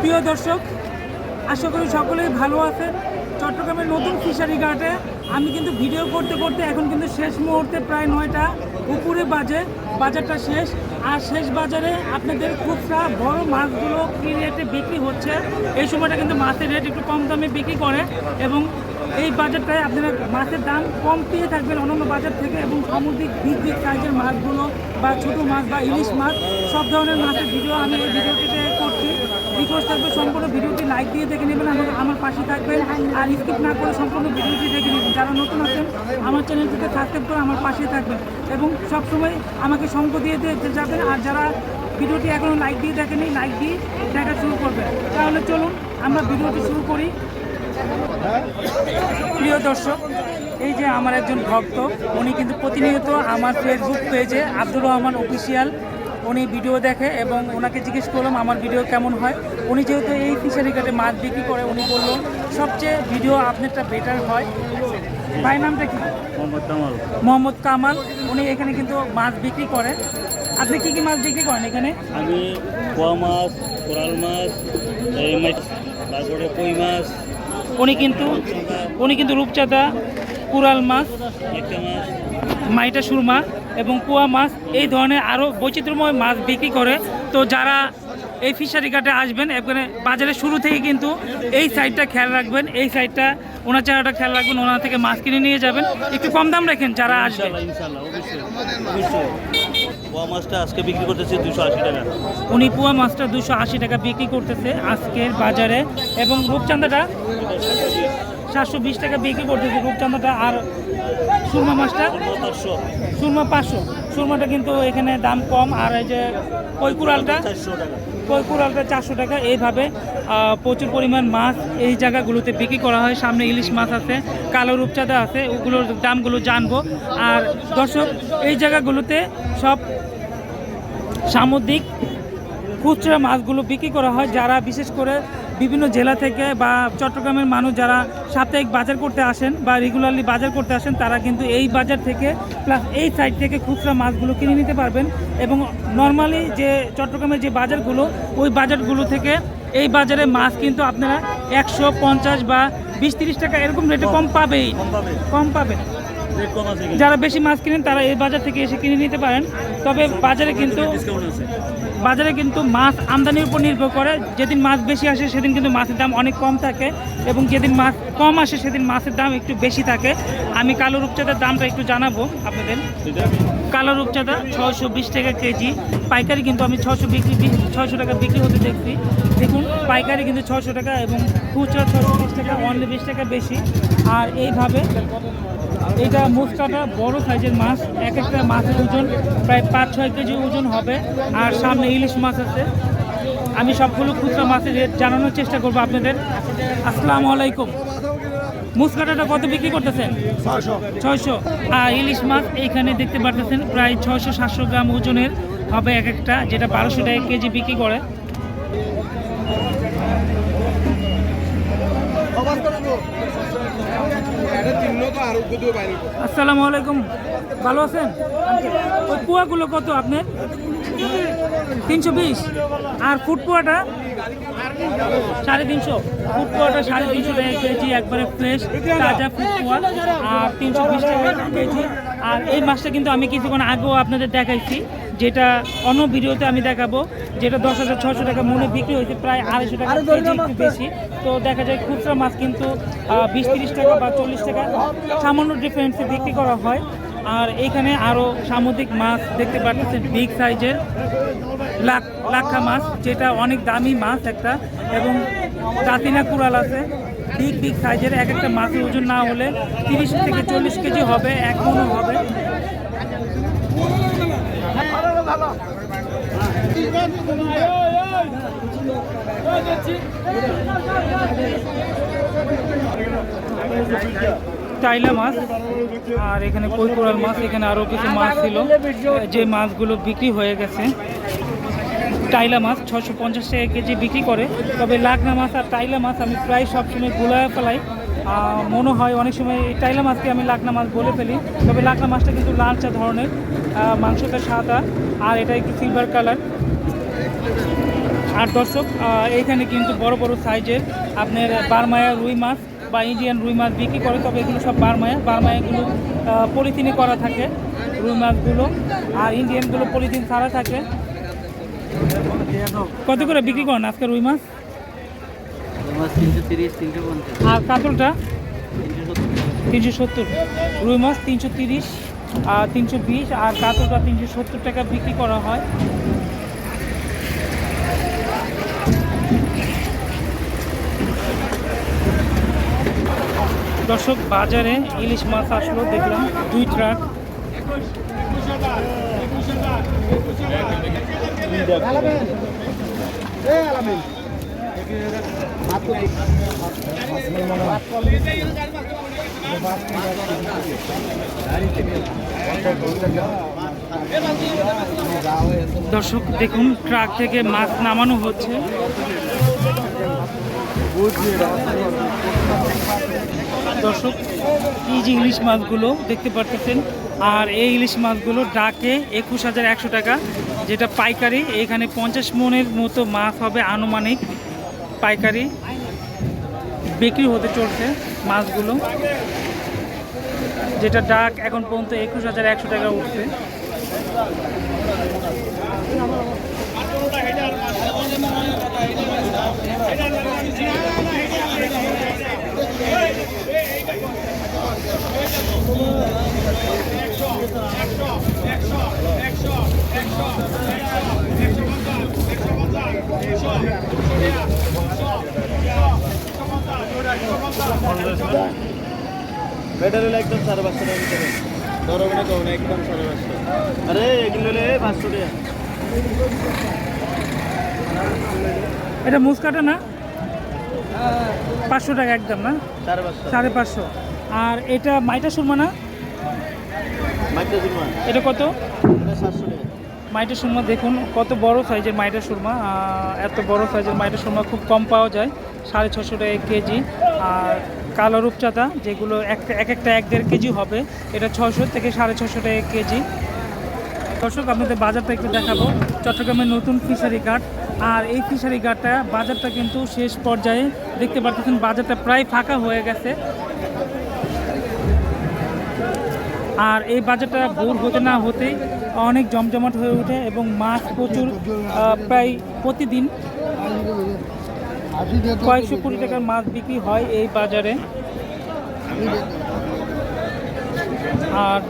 প্রিয় দর্শক, আশা করি সকলেই ভালো আছেন। চট্টগ্রামের নতুন ফিশারি ঘাটে আমি কিন্তু ভিডিও করতে করতে এখন কিন্তু শেষ মুহূর্তে প্রায় নয়টা উপরে বাজে, বাজারটা শেষ। আর শেষ বাজারে আপনাদের খুচরা বড় মাছগুলো কী রেটে বিক্রি হচ্ছে, এই সময়টা কিন্তু মাছের রেট একটু কম দামে বিক্রি করে এবং এই বাজারটায় আপনারা মাছের দাম কম পেয়ে থাকবেন অন্যান্য বাজার থেকে এবং সামুদ্রিক বিগ বিগ সাইজের মাছগুলো বা ছোটো মাছ বা ইলিশ মাছ, সব ধরনের মাছের ভিডিও আমি এই ভিডিওটিতে রিকোয়েস্ট থাকবে, সম্পূর্ণ ভিডিওটি লাইক দিয়ে দেখে নেবেন আমার আমার পাশে থাকবেন। আর স্কিপ না করে সম্পূর্ণ ভিডিওটি দেখে নেবেন। যারা নতুন আছেন, আমার চ্যানেলটিতে সাবস্ক্রাইব করে আমার পাশে থাকবেন। এবং সবসময় আমাকে সঙ্গ দিয়ে দিয়ে যাবেন। আর যারা ভিডিওটি এখনও লাইক দিয়ে দেখেনি লাইক দিয়ে দেখা শুরু করবেন তাহলে চলুন, আমরা ভিডিওটি শুরু করি। প্রিয় দর্শক, এই যে আমার একজন ভক্ত, উনি কিন্তু প্রতিনিয়ত আমার ফেসবুক পেজে আব্দুর রহমান অফিসিয়াল উনি ভিডিও দেখে এবং ওনাকে জিজ্ঞেস করলাম আমার ভিডিও কেমন হয়? উনি যেহেতু এই ফিশারি ঘাটে মাছ বিক্রি করে উনি বলল সবচেয়ে ভিডিও আপনারটা বেটার হয়। ভাই নামটা কি? মোহাম্মদ কামাল। মোহাম্মদ কামাল। উনি এখানে কিন্তু মাছ বিক্রি করে। আপনি কি কি মাছ বিক্রি করেন এখানে? আমি পোয়া মাছ কোরাল মাছ এই মাছ তারপরে কই মাছ। উনি কিন্তু উনি কিন্তু রূপচাঁদা। কুরাল মাছ মাইটা সুরমা এবং কুয়া মাছ এই ধরনের আরও বৈচিত্র্যময় মাছ বিক্রি করে। তো যারা এই ফিশারি ঘাটে আসবেন এখানে বাজারের শুরু থেকে কিন্তু এই সাইডটা খেয়াল রাখবেন। এই সাইডটা ওনার চেহারাটা খেয়াল রাখবেন ওনার থেকে মাছ কিনে নিয়ে যাবেন। একটু কম দাম রাখেন যারা আসবে। ইনশাল্লাহ ইনশাল্লাহ অবশ্যই। অবশ্যই। পোয়া মাছটা আজকে বিক্রি করতেছি দুশো আশি টাকা। উনি পুয়া মাছটা দুশো আশি টাকা বিক্রি করতেছে আজকের বাজারে। এবং রূপচাঁদাটা সাতশো বিশ টাকা বিক্রি করতেছে রূপচাঁদাটা আর সুরমা মাছটা? সুরমা পাঁচশো। সুরমাটা কিন্তু এখানে দাম কম। আর এই যে টাকা কৈকুড়ালটা চারশো টাকা। এইভাবে প্রচুর পরিমাণ মাছ এই জায়গাগুলোতে বিক্রি করা হয়। সামনে ইলিশ মাছ আছে, কালো রূপচাঁদা আছে, ওগুলোর দামগুলো জানব। আর দর্শক, এই জায়গাগুলোতে সব সামুদ্রিক খুচরা মাছগুলো বিক্রি করা হয়। যারা বিশেষ করে বিভিন্ন জেলা থেকে বা চট্টগ্রামের মানুষ যারা সাপ্তাহিক বাজার করতে আসেন বা রেগুলারলি বাজার করতে আসেন তারা কিন্তু এই বাজার থেকে প্লাস এই সাইড থেকে খুচরা মাছগুলো কিনে নিতে পারবেন এবং নর্মালি যে চট্টগ্রামের যে বাজারগুলো ওই বাজারগুলো থেকে এই বাজারে মাছ কিন্তু আপনারা একশো পঞ্চাশ বা বিশ তিরিশ টাকা এরকম রেটে কম পাবেই। কম পাবে। পাবেন যারা বেশি মাছ কিনেন তারা এই বাজার থেকে এসে কিনে নিতে পারেন। তবে বাজারে কিন্তু বাজারে কিন্তু মাছ আমদানির উপর নির্ভর করে। যেদিন মাছ বেশি আসে, সেদিন কিন্তু মাছের দাম অনেক কম থাকে এবং যেদিন মাছ কম আসে, সেদিন মাছের দাম একটু বেশি থাকে। আমি কালো রূপচাঁদার দামটা একটু জানাব আপনাদের। কালো রূপচাঁদা ছয়শো বিশ টাকা কেজি। পাইকারি কিন্তু আমি ছশো বিক্রি, ছয়শো টাকা বিক্রি হতে দেখছি। দেখুন, পাইকারি কিন্তু ছশো টাকা এবং খুচরা ছশো বিশ টাকা অনলি বিশ টাকা বেশি। আর এইভাবে এটা মুসকাটা বড় সাইজের মাছ এক একটা মাছের ওজন প্রায় পাঁচ ছয় কেজি ওজন হবে। আর সামনে ইলিশ মাছ আছে। আমি সবগুলো খুচরা মাছের রেট জানানোর চেষ্টা করব আপনাদের। আসসালামু আলাইকুম। মুসকাটাটা কত বিক্রি করতেছেন? ছয়শো। আর ইলিশ মাছ এইখানে দেখতে পারতেছেন প্রায় ছয়শো সাতশো গ্রাম ওজনের হবে এক একটা যেটা বারোশো টাকা কেজি বিক্রি করে। আসসালামু আলাইকুম। ভালো আছেন? ওই পোয়াগুলো কত আপনার? তিনশো বিশ। আর ফুট পোয়াটা? সাড়ে তিনশো। ফুট পোয়াটা সাড়ে তিনশো টাকা কেজি একবারে ফ্রেশ তাজা ফুট পোয়া। আর তিনশো বিশ টাকা কেজি। আর এই মাছটা কিন্তু আমি কিছুক্ষণ আগেও আপনাদের দেখাইছি যেটা অন্য ভিডিওতে আমি দেখাবো যেটা দশ হাজার ছশো টাকা মনে বিক্রি হয়েছে প্রায় আড়াইশো টাকা একটু বেশি। তো দেখা যায় খুচরা মাছ কিন্তু বিশ তিরিশ টাকা বা চল্লিশ টাকা সামান্য ডিফারেন্সে বিক্রি করা হয়। আর এখানে আরও সামুদ্রিক মাছ দেখতে পাচ্ছেন বিগ সাইজের লাখ লাক্ষা মাছ যেটা অনেক দামি মাছ একটা এবং দাতিনা কুড়াল আছে। বিগ বিগ সাইজের এক একটা মাছের ওজন না হলে তিরিশ থেকে চল্লিশ কেজি হবে, এক মনও হবে। টাইলা মাছ আর এখানে কৈকুড়াল মাছ, এখানে আরও কিছু মাছ ছিল। যে মাছগুলো বিক্রি হয়ে গেছে। টাইলা মাছ ছশো পঞ্চাশ টাকা কেজি বিক্রি করে। তবে লাগনা মাছ আর টাইলা মাছ আমি প্রায় সবসময় গোলায় ফেলাই। মনে হয় অনেক সময় এই টাইলা মাছকে আমি লাগনা মাছ বলে ফেলি। তবে লাকনা মাছটা কিন্তু লালচা ধরনের মাংসটা সাদা, আর এটা একটু সিলভার কালার আর দর্শক এইখানে কিন্তু বড় বড় সাইজের আপনার বারমায়া রুই মাছ বা ইন্ডিয়ান রুই মাছ বিক্রি করে, তবে এগুলো সব বারমায়া। বারমায়াগুলো পলিথিনে করা থাকে রুই মাছগুলো, আর ইন্ডিয়ানগুলো পলিথিন ছাড়া থাকে। কত করে বিক্রি করেন আজকে রুই মাছ? আর কাতলটা? তিনশো সত্তর। রুই মাছ তিনশো তিরিশ, আর তিনশো বিশ, আর কাতলটা তিনশো সত্তর টাকা বিক্রি করা হয়। দর্শক, বাজারে ইলিশ মাছ আসলো, দেখলাম দুই ট্রাক। দর্শক, দেখুন, ট্রাক থেকে মাছ নামানো হচ্ছে। দর্শক, এই যে ইলিশ মাছগুলো দেখতে পারতেছেন, আর এই ইলিশ মাছগুলো ডাকে একুশ হাজার একশো টাকা যেটা পাইকারি, এখানে পঞ্চাশ মনের মতো মাছ হবে আনুমানিক পাইকারি। বিক্রি হতে চলছে মাছগুলো। যেটা ডাক এখন পর্যন্ত একুশ হাজার একশো টাকা উঠছে। ব্যাটারি হলো একদম সাড়ে পাঁচশো টাকা ভিতরে। ধরো মানে কম না একদম সাড়ে পাঁচশো আরে এগুলো হলে পাঁচশো টাকা। এটা মুসকাটা না? পাঁচশো টাকা একদম না? সাড়ে পাঁচশো। আর এটা মাইটা সুরমা না? এটা কত? সাতশো টাকা। মাইটা সুরমা দেখুন, কত বড় সাইজের মাইটা সুরমা এত বড় সাইজের মাইটা সুরমা খুব কম পাওয়া যায়, সাড়ে ছশো টাকা কেজি। আর কালো রূপচাঁদা, যেগুলো এক একটা এক দেড় কেজি হবে, এটা ছশো থেকে সাড়ে ছশো টাকা কেজি। দর্শক, আপনাদের বাজারটা একটু দেখাবো, চট্টগ্রামের নতুন ফিশারি ঘাট। আর এই ফিশারি ঘাটটা বাজারটা কিন্তু শেষ পর্যায়ে দেখতে পাচ্ছেন বাজারটা প্রায় ফাঁকা হয়ে গেছে। আর এই বাজারটা ভোর হতে না হতেই অনেক জমজমাট হয়ে ওঠে এবং মাছ প্রচুর প্রায় প্রতিদিন কয়েকশো কোটি টাকার মাছ বিক্রি হয় এই বাজারে। আর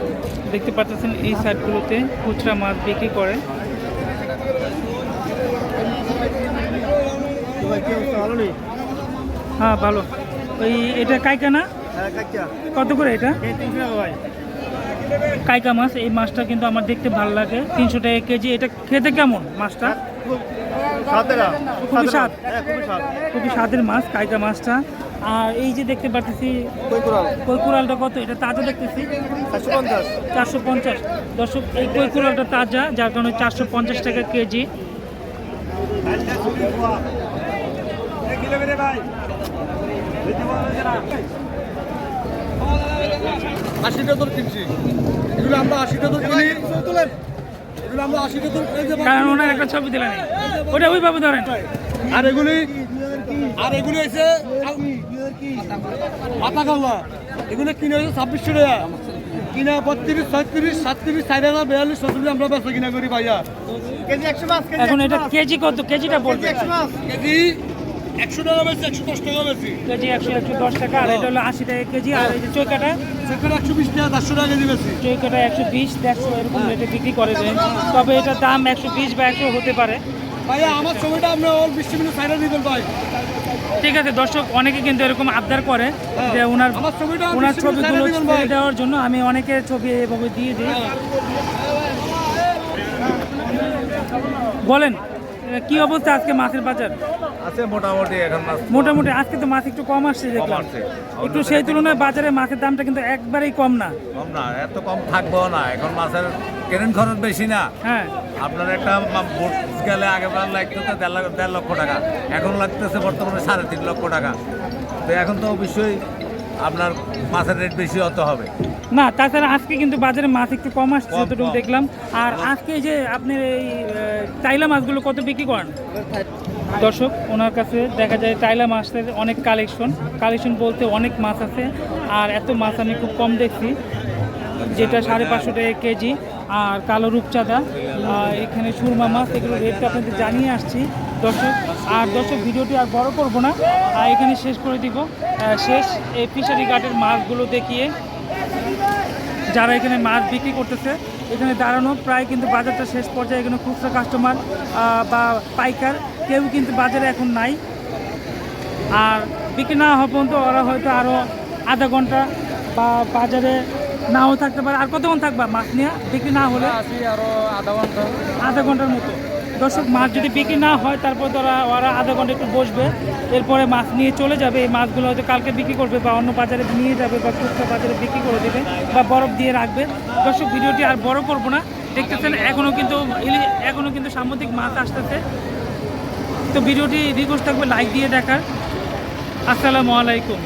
দেখতে পাচ্ছেন এই সাইডগুলোতে খুচরা মাছ বিক্রি করে। হ্যাঁ ভালো। ওই এটা কাইকা না হ্যাঁ কত করে এটা? তিনশো টাকা ভাই। কাইকা মাছ এই মাছটা কিন্তু আমার দেখতে ভালো লাগে। তিনশো টাকা কেজি এটা খেতে কেমন মাছটা? সাত খুবই স্বাদ। হ্যাঁ খুবই স্বাদ। খুবই স্বাদের মাছ কাইকা মাছটা। আর এই যে দেখতে পাচ্ছি কই কোরাল কত? এটা তাজা দেখতেছি। চারশো পঞ্চাশ। দর্শক এই কই কুড়ালটা তাজা যার কারণে চারশো পঞ্চাশ টাকা কেজি। আশিটা তোর কিনছি। এগুলো আমরা আশিটা তোর কিনি। এগুলো আমরা আশিটা তোর কারণ ওনার একটা ছবি দিলেন। ওটা ওইভাবে ধরেন। আর এগুলি আর এগুলি হয়েছে মাথা কাল্লা এগুলো কিনে হয়েছে ছাব্বিশশো টাকা। কিনা বত্রিশ ছয়ত্রিশ সাতত্রিশ চার হাজার বিয়াল্লিশ সত্তরিশ আমরা বেচা কিনা করি ভাইয়া। কেজি একশো মাছ এখন এটা কেজি কত কেজিটা বলবে। কেজি একশো টাকা বেশি একশো দশ টাকা বেশি কেজি একশো একশো দশ টাকা আর এটা হলো আশি টাকা কেজি আর এই যে চৈকাটা? সেখানে একশো বিশ টাকা চারশো টাকা কেজি বেশি চৈকাটা একশো বিশ দেড়শো এরকম রেটে বিক্রি করে তবে এটার দাম একশো বিশ বা একশো হতে পারে। ভাইয়া আমার সময়টা আমরা ওর বৃষ্টি মিনিট সাইডে দিবেন ভাই। ঠিক আছে দর্শক অনেকে কিন্তু এরকম আবদার করে যে ওনার ওনার ছবিগুলো ছেড়ে দেওয়ার জন্য আমি অনেকের ছবি এভাবে দিয়ে দিই। বলেন কি অবস্থা আজকে মাছের বাজার? আছে মোটামুটি এখন মাছ মোটামুটি আজকে তো মাছ একটু কম আসছে দেখলাম। একটু সেই তুলনায় বাজারে মাছের দামটা কিন্তু একবারেই কম না। কম না এত কম থাকব না। এখন মাছের কেনেন খরচ বেশি না। হ্যাঁ। আপনার একটা বোট গেলে আগে বার লাগতো তো দেড় লাখ- দেড় লক্ষ টাকা। এখন লাগতেছে বর্তমানে সাড়ে তিন লক্ষ টাকা। তো এখন তো অবশ্যই আপনার মাছের রেট বেশি হতে হবে। না তাছাড়া আজকে কিন্তু বাজারে মাছ একটু কম আসছে যতটুকু দেখলাম। আর আজকে যে আপনি এই চাইলা মাছগুলো কত বিক্রি করেন? দর্শক, ওনার কাছে দেখা যায় টাইলা মাছের অনেক কালেকশন কালেকশন বলতে অনেক মাছ আছে, আর এত মাছ আমি খুব কম দেখছি, যেটা সাড়ে পাঁচশো টাকা কেজি। আর কালো রূপচাঁদা এখানে সুরমা মাছ, এগুলো রেটটা আপনাদের জানিয়ে আসছি। দর্শক, আর দর্শক, ভিডিওটি আর বড় করব না। আর এখানে শেষ করে দিব। শেষ এই ফিশারি ঘাটের মাছগুলো দেখিয়ে যারা এখানে মাছ বিক্রি করতেছে, এখানে দাঁড়ানো, প্রায় কিন্তু বাজারটা শেষ পর্যায়ে এখানে খুচরা কাস্টমার বা পাইকার কেউ কিন্তু বাজারে এখন নাই। আর বিক্রি না হওয়া পর্যন্ত ওরা হয়তো আরও আধা ঘণ্টা বা বাজারে নাও থাকতে পারে। আর কতক্ষণ থাকবা মাছ নিয়ে? বিক্রি না হলে? আধা ঘণ্টা। আধা ঘণ্টার মতো। দর্শক মাছ যদি বিক্রি না হয় তারপর তো ওরা ওরা আধা ঘণ্টা একটু বসবে। এরপরে মাছ নিয়ে চলে যাবে। এই মাছগুলো হয়তো কালকে বিক্রি করবে বা অন্য বাজারে নিয়ে যাবে বা খুচরা বাজারে বিক্রি করে দেবে বা বরফ দিয়ে রাখবে। দর্শক ভিডিওটি আর বড় করব না। দেখতেছেন এখনও কিন্তু এখনও কিন্তু সামুদ্রিক মাছ আসতেছে। তো ভিডিওটি রিকোয়েস্ট থাকবে লাইক দিয়ে দেখার। আসসালামু আলাইকুম।